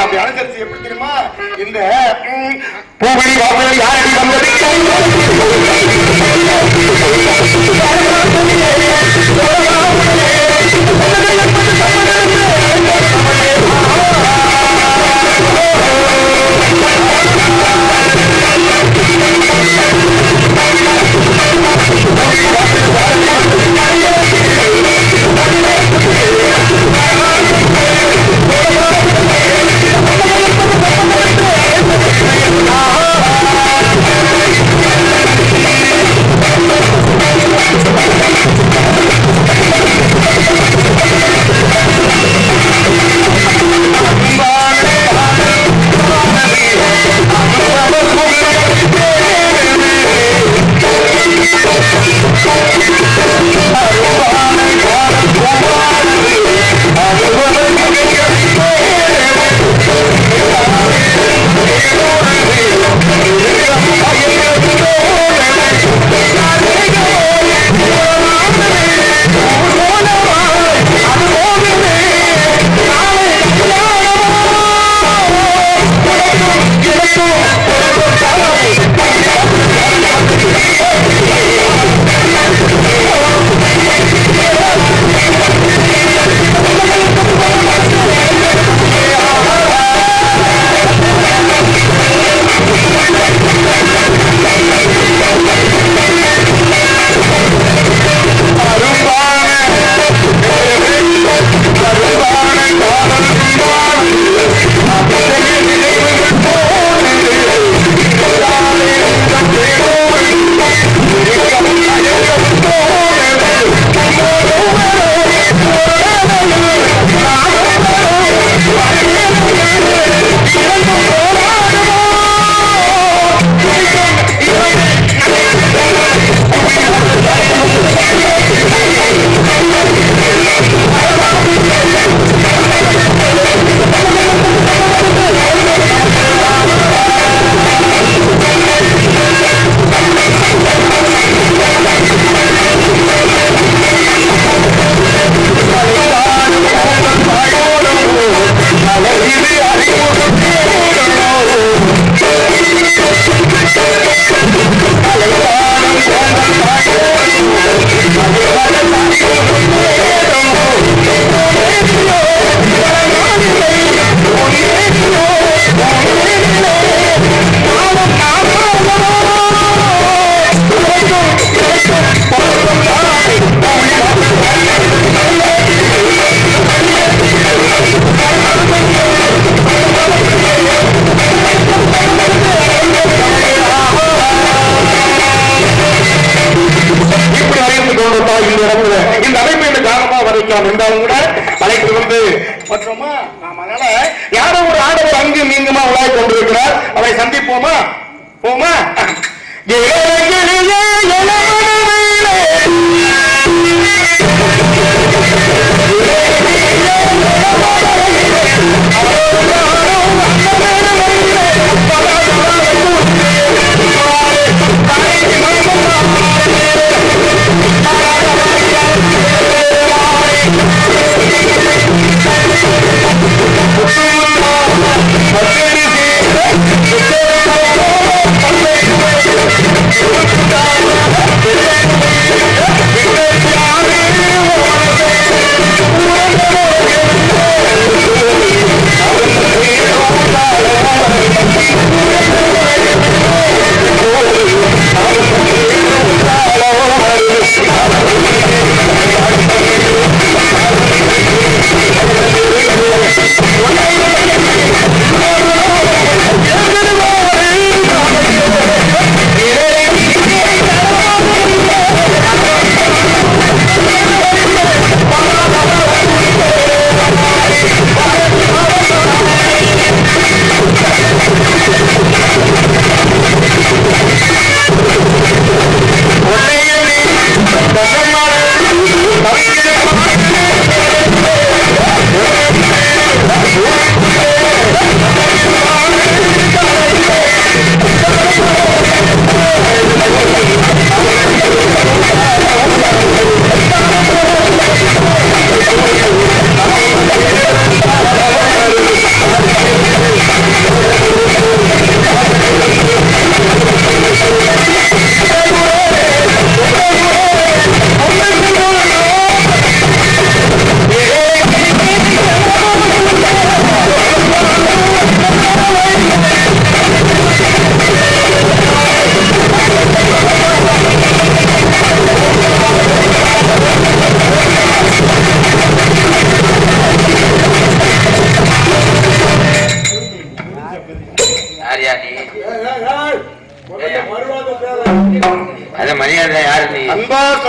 அவளை அப்படி அனுசரிச்சு எப்படி தெரியுமா இந்த ம், பூவெளி வாசல் யாரடி வந்தது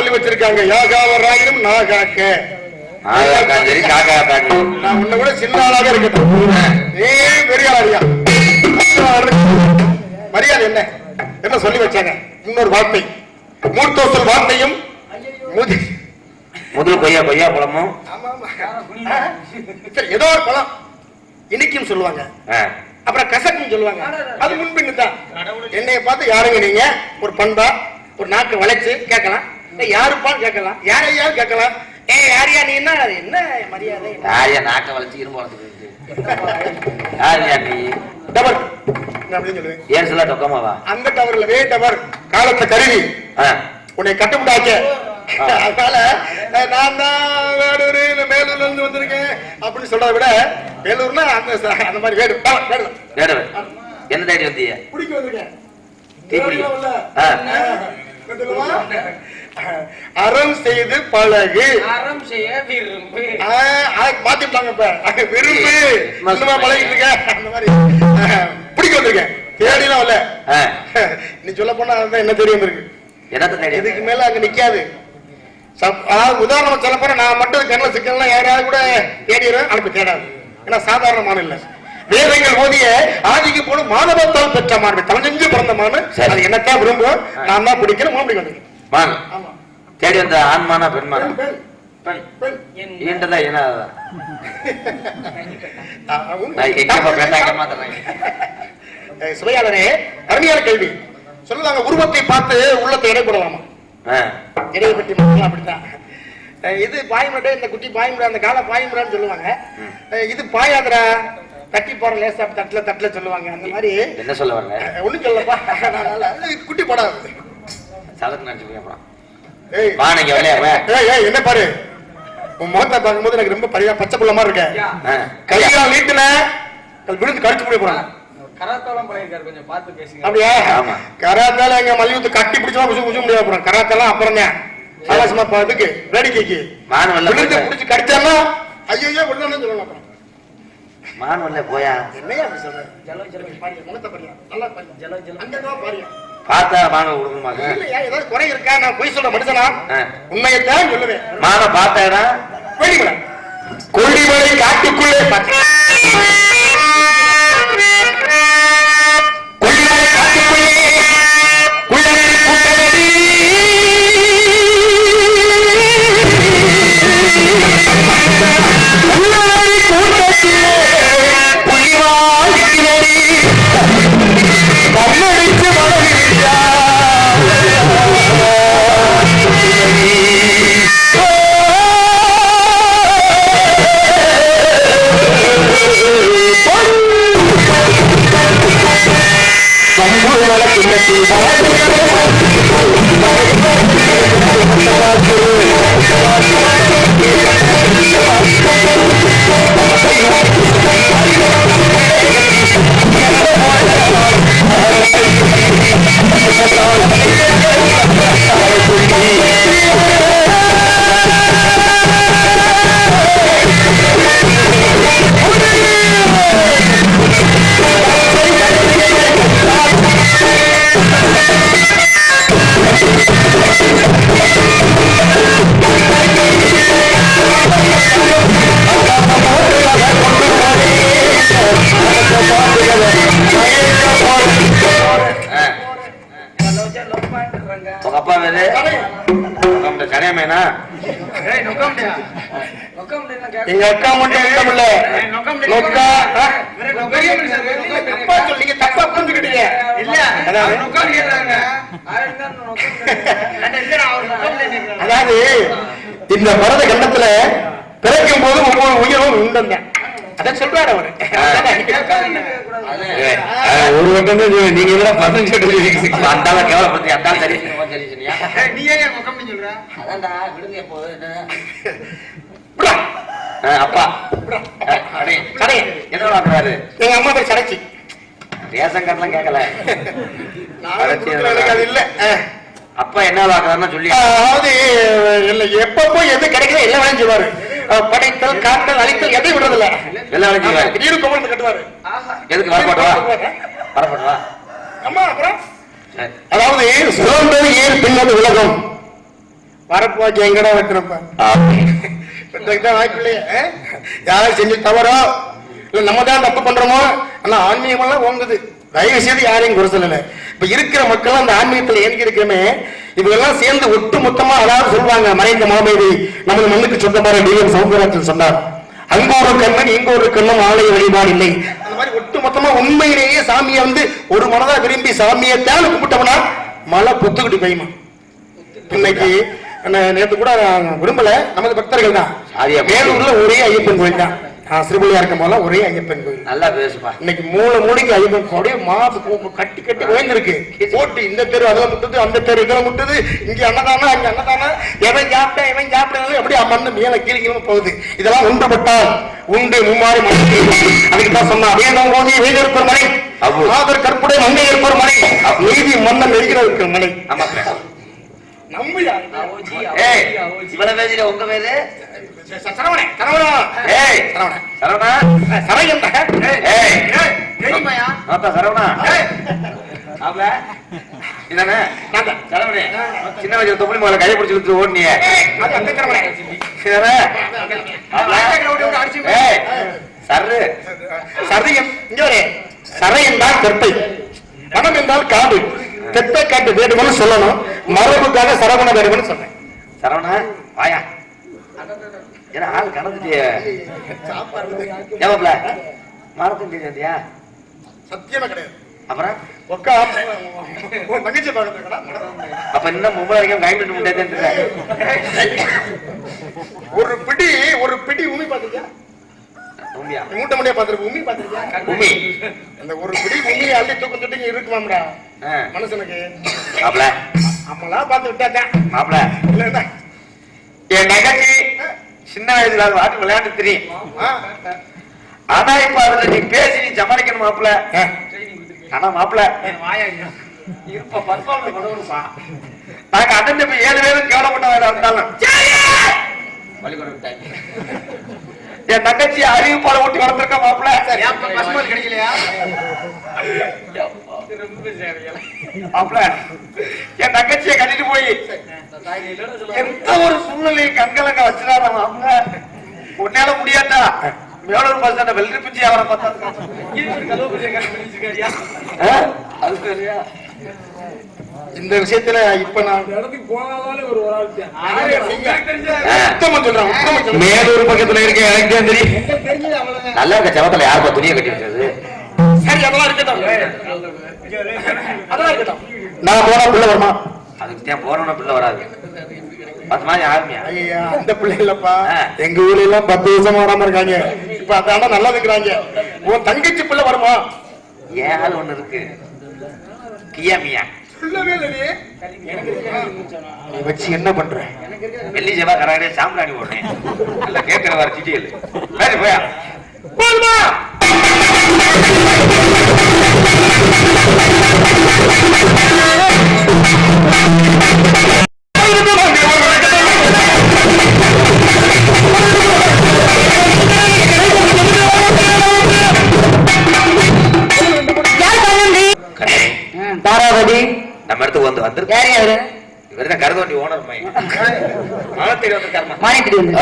சொல்லி வச்சிருக்காங்க. யாகாவராயிரம் நாகாக்க சரி காக்கா காக்கு நான் உன்னை விட சின்ன ஆளாக இருக்கட்டும். நீ பெரிய ஆளாரியா மரியாதை என்ன? என்ன சொல்லி வச்சாங்க? இன்னொரு வார்த்தை. மூர்த்தோசல் வார்த்தையும் முதி முதல் கொய்யா கொய்யா பழமும். ஆமா, ஆமா. சரி, ஏதோ ஒரு பழம். இனிக்கும் சொல்லுவாங்க. அப்புறம் கசக்கும் சொல்லுவாங்க. அது முன்பின்னு தான் என்னைய பார்த்து யாருங்க நீங்க? ஒரு பண்பா? ஒரு நாக்கு வளைச்சு கேட்கலாம். யாருப்பான்னு கேட்கலாம்? யாரையாவது கேட்கலாம்? ஏ யாரையா நீ என்ன? என்ன மரியாதை? யாரையா நாக்க வளைச்சு இரும்பு யாரையா நீ? டவர். ஏன் சொல்ல டொக்கமாவா அந்த டவர்ல வே டவர் காலத்தை கருவி. உன்னை கட்டுப்படாக்க அதனால நான் தான் வேலூர் மேலூர்ல இருந்து வந்திருக்கேன். அப்படின்னு சொல்றதை விட வேலூர்னா அந்த அந்த மாதிரி வேடு வேடு என்ன தேடி வந்தீங்க பிடிக்க வந்திருக்கேன். அறம் செய்து பழகு. அறம் செய்ய விரும்பு. மாத்திட்டாங்க இப்ப. விரும்பு. இன்னுமா பழகிட்டு இருக்க? அந்த மாதிரி. பிடிக்க வந்திருக்கேன். தேடிலாம் இல்ல. நீ சொல்ல போனா அதுதான் என்ன தெரிய வந்திருக்கு தேடி இதுக்கு மேல அங்க நிக்காது. உதாரணம் சொல்ல போற நான் மட்டும் கண்ணில் சிக்கலாம் யாராவது கூட தேடிடுறேன் அனுப்பி தேடாது. ஏன்னா சாதாரணமான இல்ல வேதங்கள் ஓதிய ஆதிக்கு போன மாணவத்தால் பெற்ற மாணவி. தமிழஞ்சு பிறந்த மாணு சரி. அது என்னத்தான் விரும்பும் நான் தான் பிடிக்கிறேன் மாப்பிடி வந்து வாங்க. ஆமா. தேடி வந்த ஆண்மானா பெண்மானா. பெண், பெண், பெண் பெண். ஈண்டதா என்ன ஆ, உண்மை. நான் எங்கப்பா பெண்ணா எங்க மாத்துறேன் அஹ், சுவையாளரே அருமையான கேள்வி. சொல்லுவாங்க உருவத்தை பார்த்து உள்ளத்தை இடைப்படலாமா ஆ. இடையை பற்றி மக்கள் அப்படித்தான். இது பாய்மடை இந்த குட்டி பாய்மடை அந்த கால பாய்மடான்னு சொல்லுவாங்க. இது பாயாதரா? தட்டி போற லேசா தட்டுல தட்டுல சொல்லுவாங்க. அந்த மாதிரி என்ன சொல்ல வரல ஒண்ணும் சொல்லப்பா குட்டி போடாது சதக்கு நினைச்சு அப்புறம். என்ன பாரு? உன் முகத்தை பார்க்கும்போது எனக்கு ரொம்ப பரியா பச்சை புள்ள மாதிரி இருக்க. ஆ. கையால் நீட்டுன விழுந்து கடிச்சு முடிய போறாங்க அப்படியா? ஆமா. கராத்தால எங்க மல்யுத்து கட்டி பிடிச்சா குசு குசு முடியாது போறோம் கராத்தெல்லாம் அப்புறம் தான். இதுக்கு வேடிக்கைக்கு. மான் வெள்ள விழுந்து. பிடிச்சு கடிச்சானா ஐயோ விழுந்தானு அப்புறம். மான் போயா? என்னையா அப்படி சொல்ற? ஜலம் ஜலம் பாரியா முகத்தை பாரியா நல்லா பார்த்தா மானை கொடுக்கணுமா இல்லையா? ஏதாவது குறை இருக்கா? நான் பொய் சொல்ற மனுஷனா. உண்மையைத்தான் சொல்லுவேன். மானை பார்த்தாடா? கொல்லிமலை. கொல்லிமலை காட்டுக்குள்ளே பார்த்தேன். எங்க அக்கா மட்டும் இல்ல நொக்கா தப்பா சொல்லீங்க தப்பா புரிஞ்சுக்கிட்டீங்க இல்ல அதாவது? தான் இந்த பரத கண்டத்துல பிறக்கும் போது ஒவ்வொரு உயிரும் உண்டு அத சொல்றாரு அவரு. ஒரு வட்டம் நீங்க இதெல்லாம் பசங்க அந்தால கேவலப்படுத்தி அந்தால சரி. நீ ஏன் சொல்ற? அதான்டா விடுங்க அப்பா. என்ன வாங்குறாரு எங்க அம்மா பேர் சடைச்சி ரேஷன் கார்டுலாம் கேட்கல இல்ல. ஆ. அப்பா என்ன வாக்குறாருன்னு சொல்லி அதாவது இல்ல எப்பப்போ எது கிடைக்குதோ எல்லாம் அஹ் படைத்தல் காத்தல் அழித்தல் எதையும் விடுறதில்ல. எல்லாம் வேலையும் செய்வாரு. திடீர்னு வந்து கட்டுவாரு. எதுக்கு வரப்போட்டவா வரப்போட்டவா அம்மா அப்புறம். அதாவது சுதந்திர ஏர் பின்னது உலகம்? வரப்பாச்சு எங்கடா வைக்கிறப்ப தான் வாய்ப்பு இல்லையே யாராவது செஞ்சு தவறோ இல்லை நம்ம தான் தப்பு பண்றோமோ? ஆனால் ஆன்மீகம் எல்லாம் ஓங்குது. தயவு செய்து யாரையும் குறை சொல்லல. இப்ப இருக்கிற மக்கள் அந்த ஆன்மீகத்தில் ஏங்கி இருக்கமே எல்லாம் சேர்ந்து ஒட்டு மொத்தமா அதாவது சொல்லுவாங்க மறைந்த மாமேதி நமது மண்ணுக்கு சொந்தமான டிஎம் சௌந்தரத்தில் சொன்னார். அங்க ஒரு கண்ணன் இங்க ஒரு கண்ணன் ஆலய வழிபாடு இல்லை. அந்த மாதிரி ஒட்டு மொத்தமா உண்மையிலேயே சாமியை வந்து ஒரு மனதா விரும்பி சாமியை தேவை கும்பிட்டோம்னா மழை புத்துக்கிட்டு பெய்யுமா இன்னைக்கு நே- நேத்து கூட விரும்பல. நமது பக்தர்கள் தான். வேலூர்ல ஒரே ஐயப்பன் கோயில் தான். சிறுபள்ளியா இருக்கும் போல ஒரே ஐயப்பன் கோயில். நல்லா பேசுப்பா. இன்னைக்கு மூணு மூளைக்கு ஐயப்பன் அப்படியே மாசு கட்டி கட்டி ஓய்ந்திருக்கு. போட்டு இந்த தெரு அதுல முட்டுது அந்த தெரு இதுல முட்டுது. இங்க அன்னதானா அங்க அன்னதானா எவன் சாப்பிட்டா இவன் சாப்பிடுறது அப்படியே மண்ணு மேல கீழே கீழே போகுது. இதெல்லாம் ஒன்றுபட்டால் உண்டு மும்மாறி மண்ணு அதுக்கு தான் சொன்னா வேதம் ஓதி வேத இருப்பர் மனை அவ்வளவு. மாதர் கற்புடை மண்ணை இருப்பர் மனை நீதி மன்னன் இருக்கிற நம்பியா ஏய் இவ்வளவு பேசுற உங்க பேரு? சரவணே சரவணா ஏய் சரவணா? சரவணா சரையன் ஏய் தெரியுமாயா? ஆத்தா சரவணா. சரவணே சின்ன வயசுல தொப்பளி முதல்ல கையை பிடிச்சி இழுத்து ஓடுனியே சர்ரு. சரையன் இங்க வரே. சரை என்றால் கற்பை. வனம் என்றால் காடு. தெத்தை காட்டு வேண்டுமென்னு சொல்லணும். மரபுக்காக சரவண வேண்டுமென்னு சொன்னேன். சரவணா வாயா. ஏன்னா ஆள் கணந்துட்டியே ஏமாப்ல மரத்தின் தெரியாதியா சத்தியமா கிடையாது. அப்புறம்? ஒக்கா தங்கச்சி அப்ப இன்னும் மும்பை வரைக்கும் கைமிட்டு முடியாது ஒரு பிடி ஒரு பிடி உமி உண்மையா மூட்டை முடியா பாத்திருக்க உமி பாத்திருக்கியா உமி அந்த ஒரு பிடி அள்ளி தூக்கம் தொட்டிங்க இருக்குமாம்டா ஆ. மனுஷனுக்கு. அம்மளா பார்த்து விட்டாதான். மாப்ள இல்லைன்னா. என் நகைச்சி சின்ன வயசுல அது வாட்டி விளையாண்டு தெரியும். ஆனா இப்ப அதுல நீ பேசி நீ சமாளிக்கணும் மாப்ள ஆ. ஆனா மாப்ள இருப்ப பர்ஃபார்மன்ஸ் பண்ணுவோம்ப்பா நாங்க அண்ணன் இப்ப ஏழு பேரும் கேவலப்பட்ட வேலை இருந்தாலும் என் தங்கச்சி அறிவு பால ஊட்டி வளர்த்திருக்க பசுமால் கிடைக்கலையா? மாப்ள என் தங்கச்சியை கட்டிட்டு போய். எந்த ஒரு சூழ்நிலையும் கண்கலங்க வச்சுதான் மாப்ள உன்னால முடியாதா? வேலூர் பஸ் ஸ்டாண்ட வெள்ளரி பிஞ்சு அவரை பார்த்தா அது சரியா இந்த விஷயத்துல இப்ப நான் இடத்துக்கு போனாலே ஒரு ஒரு ஆள் உத்தம சொல்றேன் உத்தம சொல்றேன். மேலூர் பக்கத்துல இருக்க எனக்கு தான் தெரியும் நல்லா இருக்க செவத்துல யாருப்பா துணியை கட்டி வச்சது? சரி அதெல்லாம் இருக்கட்டும். அதெல்லாம் இருக்கட்டும். நான் போனா பிள்ளை வருமா? அதுக்கு தான் போறோம்னா பிள்ளை வராது. பத்து மாதிரி ஐயா அந்த பிள்ளை இல்லப்பா. எங்க ஊர்ல எல்லாம் பத்து வருஷமா வராம இருக்காங்க. இப்ப அதான நல்லா இருக்கிறாங்க. உன் தங்கச்சி பிள்ளை வருமா? ஏன் ஆள் ஒண்ணு இருக்கு? கியா மியா. சொல்லவே இல்லை நீ. வச்சு என்ன பண்ற? வெள்ளி செவ்வாய் கராடே சாம்பிராணி நல்லா கேட்கிற வர சிட்டியல். போயா? போதுமா? வந்து யாரு இவர்? தான் கருதோண்டி ஓனர் பையன் மழை தேடி வந்திருக்காருமா மானிட்டு வந்து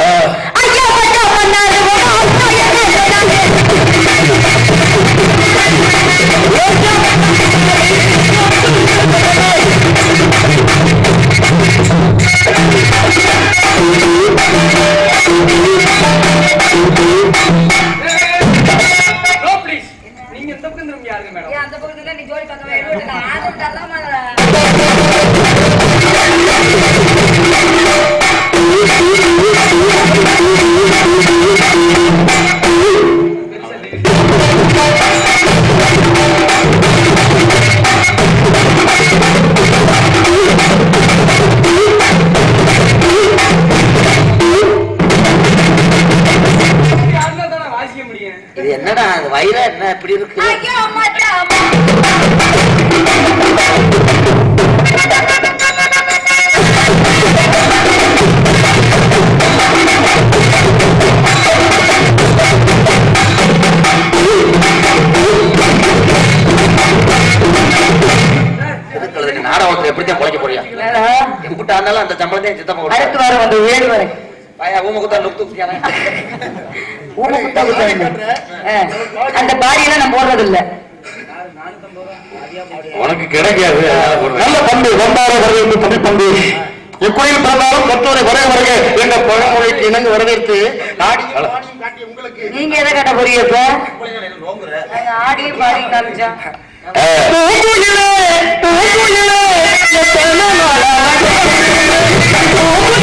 அடுத்து வந்து ஏழு வரை. அந்த பாரியெல்லாம் நான் போடுறது இல்ல உனக்கு கிடைக்காது நல்ல பண்பு வந்தார வரவேற்பு தமிழ் பண்பு. எக்கோயில் பிறந்தாலும் மற்றொரு வரை வருக என்ற பழமொழிக்கு இணங்க நாடி உங்களுக்கு. நீங்க எதை கட்ட போறீங்க இப்ப தூக்குகிறேன் தூக்குகிறேன் எத்தனை காமிச்சோம் தூக்குகிறேன்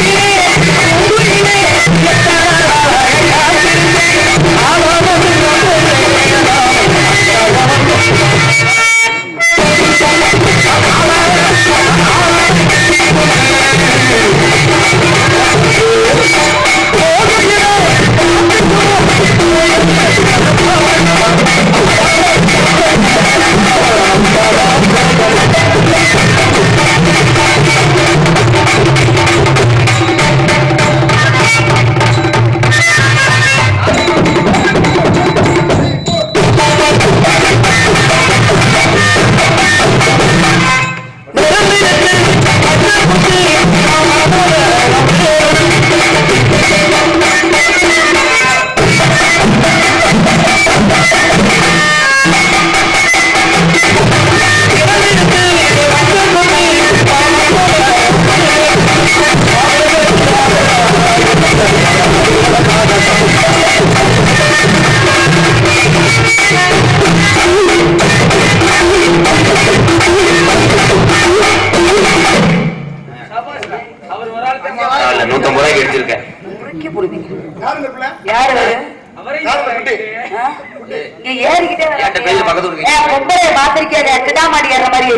பேரு பக்கத்து ஊருக்கு. ஏன் பொம்பளை பாத்திருக்கேன் கிடாமாடி ஏற மாதிரி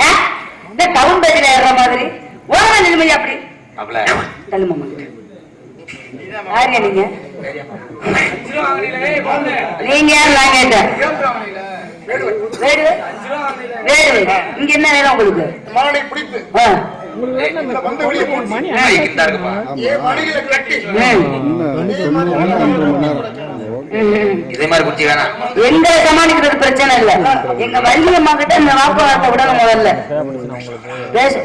ஆ? இந்த டவுன் பேஜ்ல ஏற மாதிரி. ஓரமா நிலைமை அப்படி. தள்ளுமா யாருங்க நீங்க? நீங்க யார்? நான் கேட்டேன் வேடு? வேடு. இங்க என்ன வேலை உங்களுக்கு? இதே மாதிரி குச்சி வேணாம். எங்க சமாளிக்கிறது பிரச்சனை இல்ல. எங்க வள்ளியம்மா கிட்ட இந்த வாக்குவாதத்தை விடணும் முதல்ல.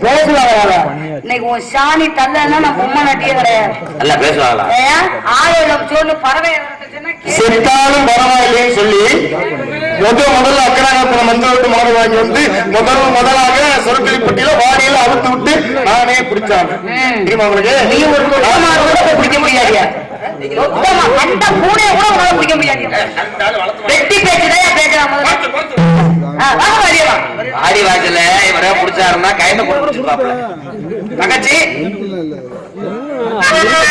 பேசுவாங்க. இன்னைக்கு உன் சாணி தள்ளன்னா நான் பொம்மை நட்டியே கிடையாது. நல்லா பேசுவாங்களா ஏன் ஆயிரம் சொல்லு பறவை. செத்தாலும் பரவாயில்லைன்னு சொல்லி முத முதல்ல அக்கராகத்துல மந்த விட்டு மாடு வாங்கி வந்து முதல் முதலாக சொருக்கலிப்பட்டியில வாடியில அவுத்து விட்டு நானே பிடிச்சாங்க. தெரியுமா உங்களுக்கு? நீ ஒரு சொத்தமா கூட போய் பிடிக்க முடியாதியா? சொத்தமா கண்ட பூனைய கூட உங்களால பிடிக்க முடியாதியா வெட்டி பேச்சுதான் ஆடி இவரே புடிச்சாருன்னா கையில போட்டு பிடிச்சிருப்பாப்ல தங்கச்சி? தங்கச்சி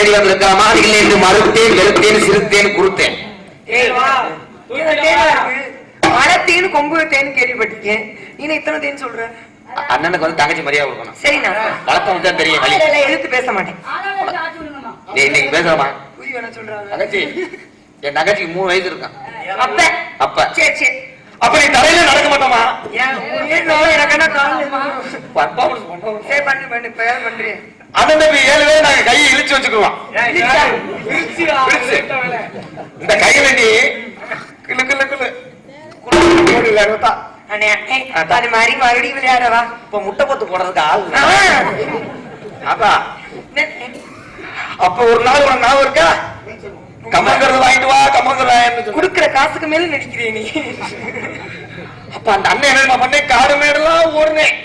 தேடி வந்திருக்கிற மாடுகள் என்று மறுத்தேன் வெறுத்தேன் சிறுத்தேன் குறுத்தேன். மரத்தேன் கொம்பு தேன் கேள்விப்பட்டிருக்கேன். நீ இத்தனை தேன் சொல்ற? அண்ணனுக்கு வந்து தங்கச்சி மரியாதை கொடுக்கணும். சரிண்ணா. வளர்த்த வந்து தெரியும் இல்ல, இல்ல, எழுத்து பேச மாட்டேன். இன்னைக்கு பேசுறமா தங்கச்சி வேணா சொல்றாங்க தங்கச்சி என் தங்கச்சிக்கு மூணு வயசு இருக்கான். அப்ப? அப்ப. சரி சரி. அப்ப நீ தரையில நடக்க மாட்டோமா? எனக்கு என்ன சரி பண்ணு பண்ணு. ஏன் பண்றேன் அண்ணன் தம்பி ஏழு பேர் நாங்க கையை இழுச்சு வச்சுக்குவோம். இந்த நீ கிளு கிளு கிளு. அது மாதிரி மறுபடியும் விளையாடவா? இப்ப முட்டை பொத்து போடுறதுக்கு ஆள் அப்ப. ஒரு நாள் உனக்கு ஞாபகம் இருக்கா? கம்மங்கிறது வாங்கிட்டு வா சொல்லு. குடுக்குற காசுக்கு மேல நடிக்கிறேன் நீ. அப்ப அந்த அண்ணன் என்ன பண்ணேன் காடு மேடெல்லாம் ஓடுனேன்